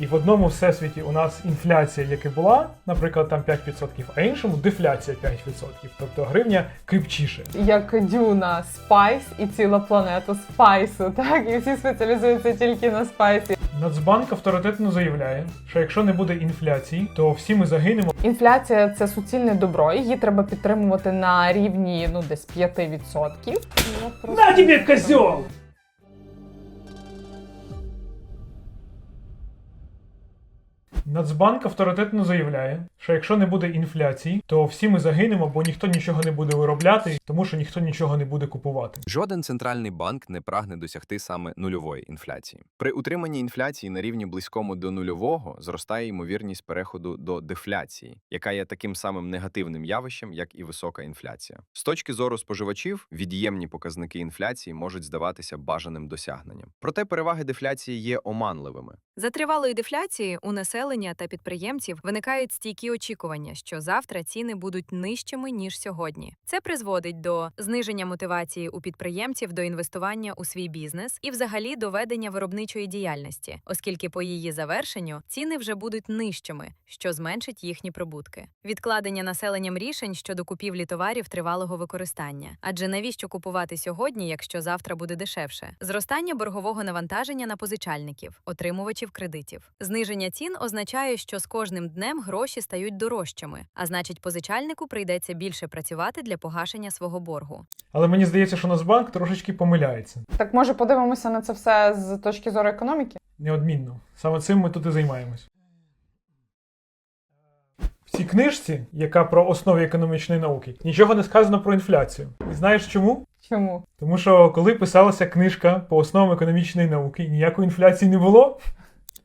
І в одному всесвіті у нас інфляція, як і була, наприклад, там 5%, а іншому дефляція 5%. Тобто гривня кріпчіше. Як дюна спайс і ціла планета спайсу, так і всі спеціалізуються тільки на спайсі. Нацбанк авторитетно заявляє, що якщо не буде інфляції, то всі ми загинемо. Інфляція це суцільне добро. Її треба підтримувати на рівні ну десь 5%. Я просто- На тебе, козьол! Нацбанк авторитетно заявляє, що якщо не буде інфляції, то всі ми загинемо, бо ніхто нічого не буде виробляти, тому що ніхто нічого не буде купувати. Жоден центральний банк не прагне досягти саме нульової інфляції. При утриманні інфляції на рівні близькому до нульового зростає ймовірність переходу до дефляції, яка є таким самим негативним явищем, як і висока інфляція. З точки зору споживачів, від'ємні показники інфляції можуть здаватися бажаним досягненням. Проте переваги дефляції є оманливими. За тривалої дефляції у населення та підприємців виникають стійкі очікування, що завтра ціни будуть нижчими ніж сьогодні. Це призводить до зниження мотивації у підприємців до інвестування у свій бізнес і, взагалі, до ведення виробничої діяльності, оскільки по її завершенню ціни вже будуть нижчими, що зменшить їхні прибутки. Відкладення населенням рішень щодо купівлі товарів тривалого використання. Адже навіщо купувати сьогодні, якщо завтра буде дешевше? Зростання боргового навантаження на позичальників, отримувачів кредитів. Зниження цін означає, що з кожним днем гроші стають дорожчими, а значить, позичальнику прийдеться більше працювати для погашення свого боргу. Але мені здається, що Нацбанк трошечки помиляється. Так може подивимося на це все з точки зору економіки? Неодмінно. Саме цим ми тут і займаємось. В цій книжці, яка про основи економічної науки, нічого не сказано про інфляцію. І знаєш чому? Чому? Тому що коли писалася книжка по основам економічної науки, ніякої інфляції не було.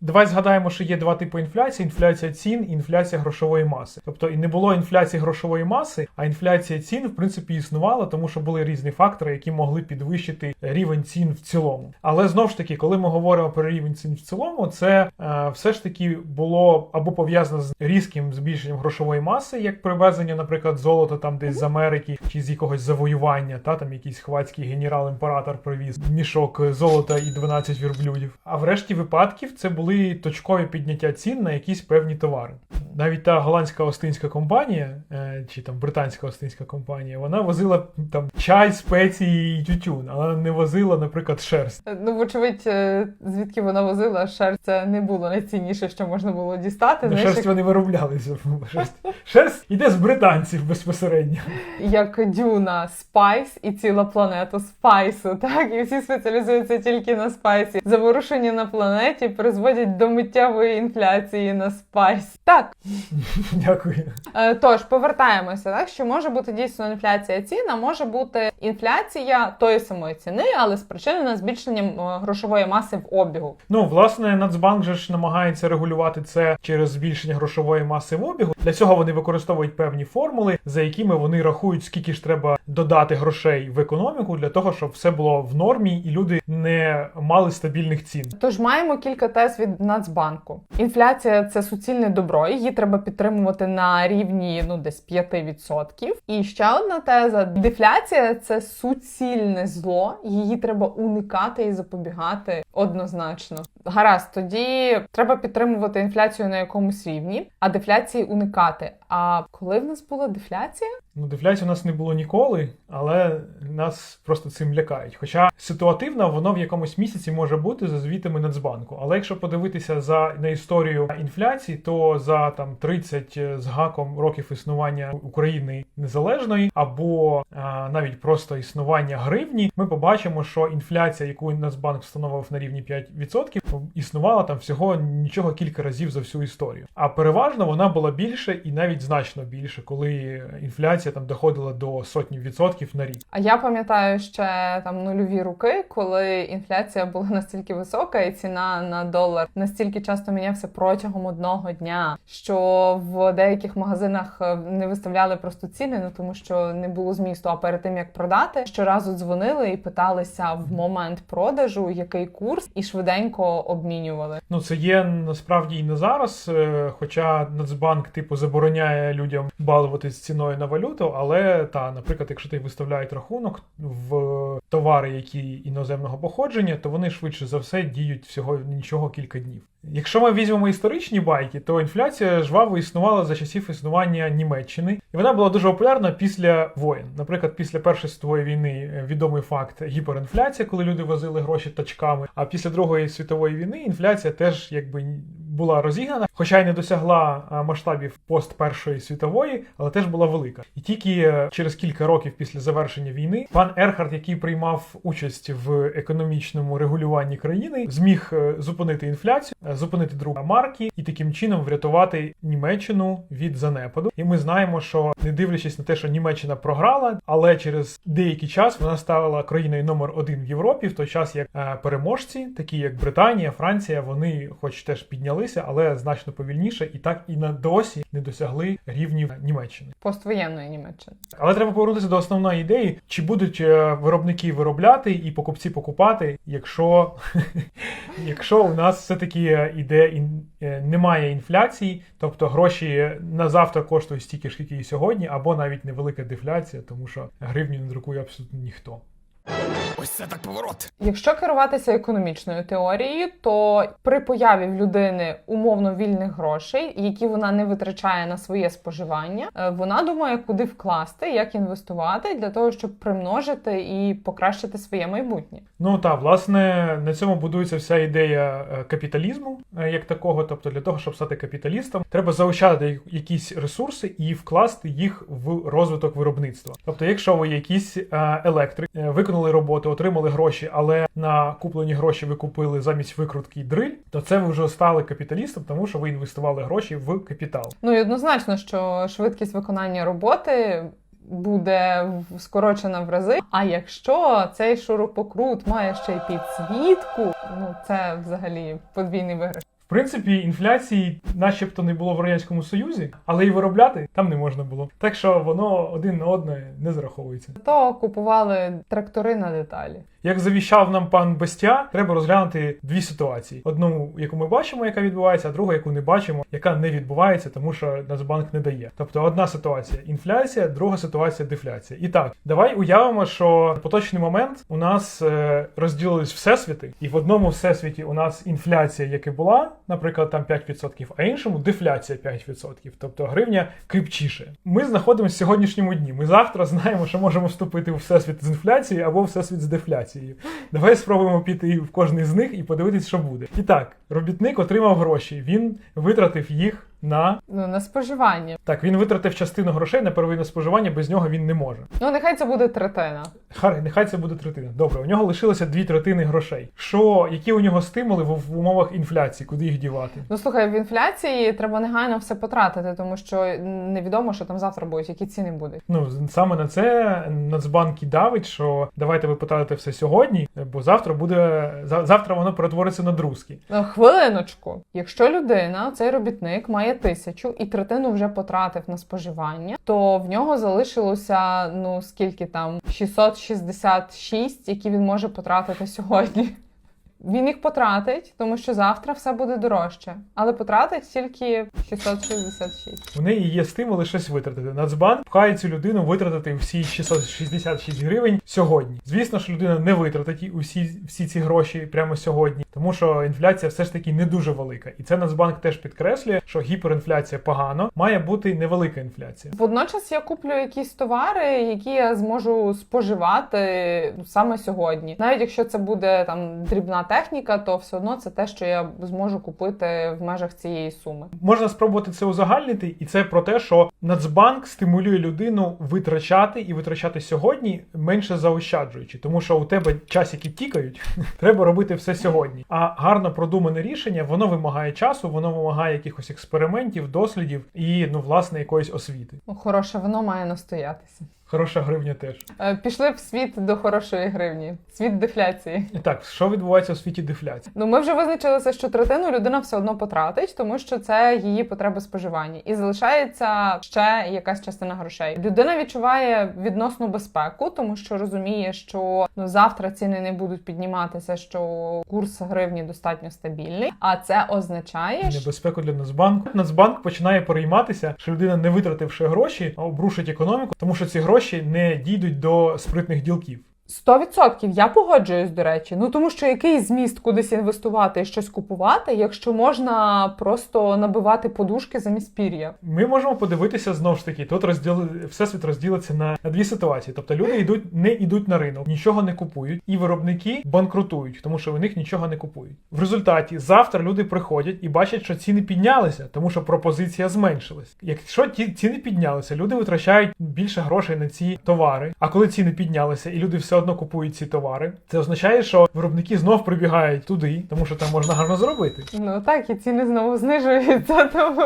Давай згадаємо, що є два типи інфляції: інфляція цін і інфляція грошової маси. Тобто і не було інфляції грошової маси, а інфляція цін, в принципі, існувала, тому що були різні фактори, які могли підвищити рівень цін в цілому. Але знову ж таки, коли ми говоримо про рівень цін в цілому, це е, все ж таки було або пов'язано з різким збільшенням грошової маси, як привезення, наприклад, золота там десь з Америки чи з якогось завоювання, та там якийсь хвацький генерал-імператор привіз мішок золота і 12 вірблюдів. А в решті випадків це були точкові підняття цін на якісь певні товари. Навіть та голландська остинська компанія, е, чи там британська остинська компанія, вона возила там чай, спеції і тютюн, але не возила, наприклад, шерсть. Ну, вочевидь, е, звідки вона возила шерсть, це не було найцінніше, що можна було дістати. Ну, шерсть вони вироблялися. Шерсть, шерсть іде з британців безпосередньо. як дюна спайс і ціла планета спайсу, так і всі спеціалізуються тільки на спайсі. Заворушення на планеті призводять до миттєвої інфляції на спайс. Так, Дякую. е, тож повертаємося, так що може бути дійсно інфляція цін, а може бути інфляція тої самої ціни, але спричинена збільшенням е, грошової маси в обігу. Ну, власне, Нацбанк же ж намагається регулювати це через збільшення грошової маси в обігу. Для цього вони використовують певні формули, за якими вони рахують, скільки ж треба додати грошей в економіку для того, щоб все було в нормі і люди не мали стабільних цін. Тож маємо кілька тез від Нацбанку. Інфляція це суцільне добро, її треба підтримувати на рівні ну десь 5%. І ще одна теза: дефляція це суцільне зло, її треба уникати і запобігати однозначно. Гаразд, тоді треба підтримувати інфляцію на якомусь рівні, а дефляції уникати. А коли в нас була дефляція? Ну, дефляції у нас не було ніколи, але нас просто цим лякають. Хоча ситуативно воно в якомусь місяці може бути за звітами Нацбанку. Але якщо подивитися за на історію інфляції, то за там 30 з гаком років існування України незалежної або а, навіть просто існування гривні, ми побачимо, що інфляція, яку Нацбанк встановив на рівні 5%, існувала там всього нічого кілька разів за всю історію. А переважно вона була більше і навіть значно більше, коли інфляція там доходила до сотні відсотків на рік. А я пам'ятаю ще там нульові роки, коли інфляція була настільки висока, і ціна на долар настільки часто мінявся протягом одного дня, що в деяких магазинах е, не виставляли просто ціни, ну тому що не було змісту. А перед тим як продати, щоразу дзвонили і питалися в момент продажу, який курс, і швиденько обмінювали. Ну це є насправді і не зараз, е, хоча Нацбанк типу забороняє людям балуватись ціною на валюту. Але та, наприклад, якщо ти виставляють рахунок в товари, які іноземного походження, то вони швидше за все діють всього нічого кілька днів. Якщо ми візьмемо історичні байки, то інфляція жваво існувала за часів існування Німеччини, і вона була дуже популярна після воєн. Наприклад, після Першої світової війни е, відомий факт гіперінфляція, коли люди возили гроші тачками. А після Другої світової війни інфляція теж якби була розігнана, хоча й не досягла масштабів пост Першої світової, але теж була велика. І тільки е, через кілька років після завершення війни пан Ерхард, який приймав участь в економічному регулюванні країни, зміг е, зупинити інфляцію, е, зупинити друга марки і таким чином врятувати Німеччину від занепаду. І ми знаємо, що не дивлячись на те, що Німеччина програла, але через деякий час вона стала країною номер один в Європі, в той час як е, переможці, такі як Британія, Франція, вони, хоч теж піднялися, але значно повільніше, і так і на досі не досягли рівнів Німеччини. Поствоєнної Німеччини. Але треба повернутися до основної ідеї, чи будуть е, виробники виробляти і покупці покупати, якщо, якщо у нас все-таки іде ін- е, немає інфляції, тобто гроші на завтра коштують стільки ж, скільки і сьогодні, або навіть невелика дефляція, тому що гривню не друкує абсолютно ніхто. Ось це так поворот. Якщо керуватися економічною теорією, то при появі в людини умовно вільних грошей, які вона не витрачає на своє споживання, е, вона думає, куди вкласти, як інвестувати для того, щоб примножити і покращити своє майбутнє. Ну так, власне, на цьому будується вся ідея е, капіталізму е, як такого. Тобто, для того, щоб стати капіталістом, треба заощадити якісь ресурси і вкласти їх в розвиток виробництва. Тобто, якщо ви якийсь е, електрик, е, виконали роботу, отримали гроші, але на куплені гроші ви купили замість викрутки дриль, то це ви вже стали капіталістом, тому що ви інвестували гроші в капітал. Ну і однозначно, що швидкість виконання роботи. Буде скорочена в рази. А якщо цей шурупокрут має ще й підсвітку, ну це взагалі подвійний виграш. В принципі, інфляції, начебто, не було в радянському союзі, але і виробляти там не можна було. Так що воно один на одне не зараховується. То купували трактори на деталі. Як завіщав нам пан Бестя, треба розглянути дві ситуації: одну, яку ми бачимо, яка відбувається, а другу, яку не бачимо, яка не відбувається, тому що Нацбанк не дає. Тобто одна ситуація інфляція, друга ситуація дефляція. І так, давай уявимо, що в поточний момент у нас е, розділились всесвіти, і в одному всесвіті у нас інфляція, як і була, наприклад, там 5%, а іншому дефляція 5%. Тобто гривня кріпчіше. Ми знаходимося в сьогоднішньому дні. Ми завтра знаємо, що можемо вступити у всесвіт з інфляцією або всесвіт з дефляцією. Давай спробуємо піти в кожний з них і подивитись, що буде. І так, робітник отримав гроші. Він витратив їх на Ну на споживання. так. Він витратив частину грошей на первинне споживання, без нього він не може. Ну нехай це буде третина. Хай нехай це буде третина. Добре, у нього лишилося дві третини грошей. Що, які у нього стимули в, в умовах інфляції, куди їх дівати? Ну слухай, в інфляції треба негайно все потратити, тому що невідомо, що там завтра будуть, які ціни будуть. Ну саме на це Нацбанк і давить, що давайте ви потратите все сьогодні, бо завтра буде за- завтра воно перетвориться на друзки. Ну, Хвилиночку, якщо людина, цей робітник має тисячу і третину вже потратив на споживання, то в нього залишилося ну скільки там 666, які він може потратити сьогодні. Він їх потратить, тому що завтра все буде дорожче, але потратить тільки 666. У неї є стимули щось витратити. Нацбанк пхає цю людину витратити всі 666 гривень сьогодні. Звісно, що людина не витратить усі всі ці гроші прямо сьогодні, тому що інфляція все ж таки не дуже велика. І це Нацбанк теж підкреслює, що гіперінфляція погано, має бути невелика інфляція. Водночас я куплю якісь товари, які я зможу споживати саме сьогодні. Навіть якщо це буде там дрібна техніка, то все одно це те, що я зможу купити в межах цієї суми. Можна спробувати це узагальнити, і це про те, що Нацбанк стимулює людину витрачати і витрачати сьогодні менше заощаджуючи, тому що у тебе часики тікають, треба робити все сьогодні. А гарно продумане рішення воно вимагає часу, воно вимагає якихось експериментів, дослідів і ну власне якоїсь освіти. Ну, хороше воно має настоятися. Хороша гривня теж. Е, Пішли в світ до хорошої гривні, світ дефляції. І так, що відбувається у світі дефляції? Ну, ми вже визначилися, що третину людина все одно потратить, тому що це її потреби споживання, і залишається ще якась частина грошей. Людина відчуває відносну безпеку, тому що розуміє, що ну завтра ціни не будуть підніматися, що курс гривні достатньо стабільний. А це означає, що Небезпеку для Нацбанку. Нацбанк починає перейматися, що людина, не витративши гроші, обрушить економіку, тому що ці гроші не дійдуть до спритних ділків. 100% я погоджуюсь, до речі. Ну тому що який зміст кудись інвестувати і щось купувати, якщо можна просто набивати подушки замість пір'я. Ми можемо подивитися знову ж таки. Тут розділи всесвіт розділиться на, дві ситуації. Тобто люди йдуть, не йдуть на ринок, нічого не купують, і виробники банкрутують, тому що в них нічого не купують. В результаті завтра люди приходять і бачать, що ціни піднялися, тому що пропозиція зменшилась. Якщо ті ціни піднялися, люди витрачають більше грошей на ці товари. А коли ціни піднялися і люди все одно купують ці товари, це означає, що виробники знов прибігають туди, тому що там можна гарно зробити. Ну так, і ціни знову знижуються, тому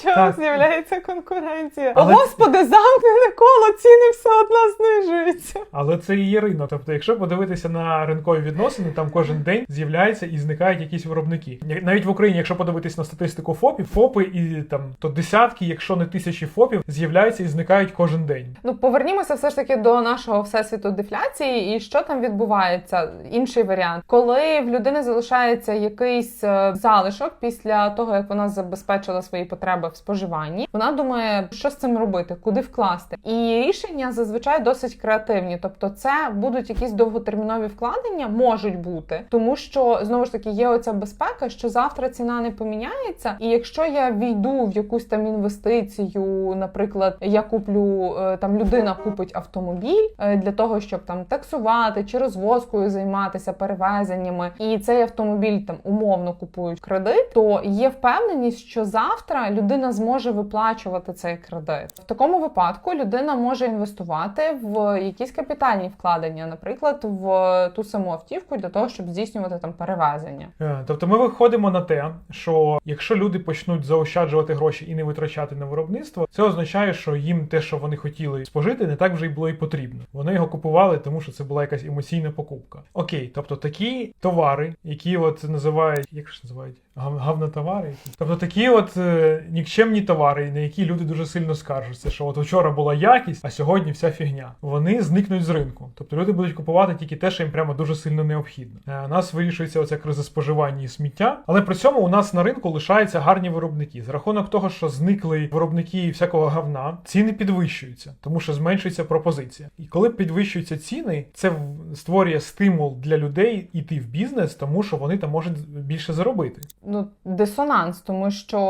що Так. з'являється конкуренція. Але- О, Господи, замкнене коло, ціни все одно знижуються. Але це і є ринок. Тобто, якщо подивитися на ринкові відносини, там кожен день з'являються і зникають якісь виробники. Навіть в Україні, якщо подивитись на статистику ФОПів, ФОПи і там то десятки, якщо не тисячі ФОПів, з'являються і зникають кожен день. Ну, повернімося все ж таки до нашого всесвіту дефляції, і що там відбувається. Інший варіант, коли в людини залишається якийсь е, залишок після того, як вона забезпечила свої потреби в споживанні, вона думає, що з цим робити, куди вкласти. І рішення зазвичай досить креативні. Тобто, це будуть якісь довготермінові вкладення, можуть бути, тому що знову ж таки є оця безпека, що завтра ціна не поміняється, і якщо я війду в якусь там інвестицію, наприклад, я куплю е, там людина купить автомобіль е, для того, щоб там таксувати чи розвозкою займатися перевезеннями, і цей автомобіль там умовно купують кредит, то є впевненість, що завтра людина зможе виплачувати цей кредит. В такому випадку людина може інвестувати в якісь капітальні вкладення, наприклад, в ту саму автівку для того, щоб здійснювати там перевезення. Е, Тобто ми виходимо на те, що якщо люди почнуть заощаджувати гроші і не витрачати на виробництво, це означає, що їм те, що вони хотіли спожити, не так вже й було і потрібно. Вони його купували, тому що це була якась емоційна покупка. Окей, тобто такі товари, які от називають, як ж називають? Гав- Гавнотовари? Тобто такі от е, нікчемні товари, на які люди дуже сильно скаржаться, що от вчора була якість, а сьогодні вся фігня. Вони зникнуть з ринку. Тобто люди будуть купувати тільки те, що їм прямо дуже сильно необхідно. Е, У нас вирішується оця криза споживання і сміття, але при цьому у нас на ринку лишаються гарні виробники. За рахунок того, що зникли виробники всякого говна, ціни підвищуються, тому що зменшується пропозиція. І коли підвищуються ціни, це в- створює стимул для людей йти в бізнес, тому що вони там можуть більше заробити. ну, дисонанс, тому що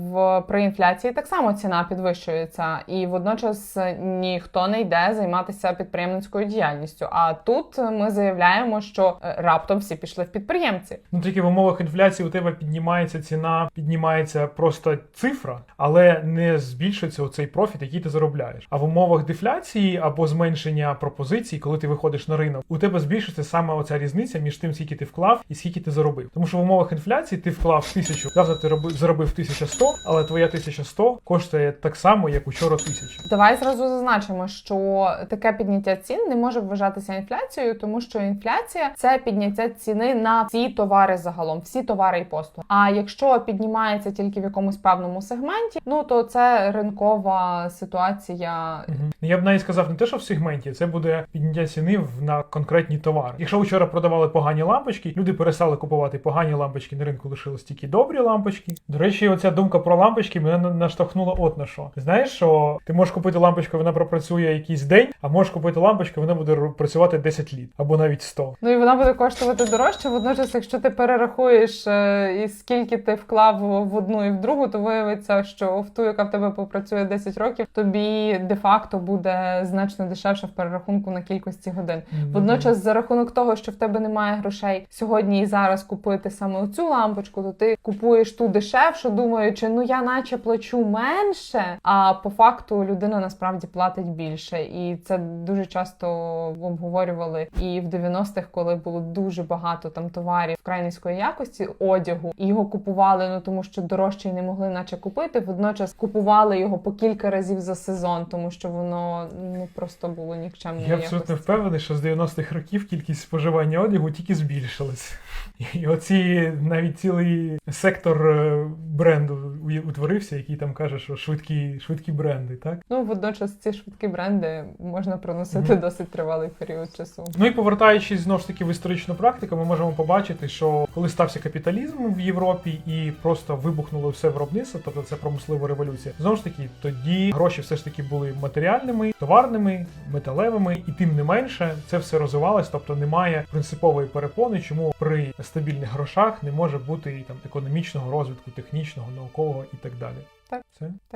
в при інфляції так само ціна підвищується, і водночас ніхто не йде займатися підприємницькою діяльністю. А тут ми заявляємо, що е, раптом всі пішли в підприємці. Ну тільки в умовах інфляції у тебе піднімається ціна, піднімається просто цифра, але не збільшується оцей профіт, який ти заробляєш. А в умовах дефляції або зменшення пропозицій, коли ти виходиш на ринок, у тебе збільшується саме оця різниця між тим, скільки ти вклав і скільки ти заробив. Тому що в умовах інфляції ти вклав тисячу, завтра ти роби- заробив 1100, але твоя 1100 коштує так само, як учора тисячу. Давай зразу зазначимо, що таке підняття цін не може вважатися інфляцією, тому що інфляція це підняття ціни на всі товари загалом, всі товари і послуги. А якщо піднімається тільки в якомусь певному сегменті, ну то це ринкова ситуація. Мгм. Я б навіть сказав не те, що в сегменті, це буде підняття ціни в- на конкретні товари. Якщо вчора продавали погані лампочки, люди перестали купувати погані лампочки, на ринку лишились тільки добрі лампочки. До речі, оця думка про лампочки мене на- наштовхнула от на що. Знаєш, що ти можеш купити лампочку, вона пропрацює якийсь день, а можеш купити лампочку, вона буде працювати 10 літ або навіть 100. Ну і вона буде коштувати дорожче. Водночас, якщо ти перерахуєш е, і скільки ти вклав в одну і в другу, то виявиться, що в ту, яка в тебе попрацює 10 років, тобі де-факто буде значно дешевше в перерахунку на кількості годин. Водночас, за рахунок того, що в тебе немає грошей сьогодні і зараз купити саме цю лампочку, то ти купуєш ту дешевшу, думаючи, ну я наче плачу менше, а по факту людина насправді платить більше. І це дуже часто обговорювали і в 90-х, коли було дуже багато там товарів вкрай низької якості одягу, і його купували, ну тому що дорожче не могли наче купити. Водночас купували його по кілька разів за сезон, тому що воно ну просто було нікчемної Я абсолютно якості. Впевнений, що з 90-х років кількість споживання одягу тільки збільшилась. І оці навіть цілий сектор е, бренду утворився, який там каже, що швидкі, швидкі бренди, так? Ну, водночас ці швидкі бренди можна проносити Мгм. досить тривалий період часу. Ну і повертаючись знову ж таки в історичну практику, ми можемо побачити, що коли стався капіталізм в Європі і просто вибухнуло все виробництво, тобто це промислова революція, знову ж таки, тоді гроші все ж таки були матеріальними, товарними, металевими, і тим не менше це все розвивалось, тобто немає принципової перепони, чому при стабільних грошах не може бути там економічного розвитку, технічного, наукового і так далі. Так. Все.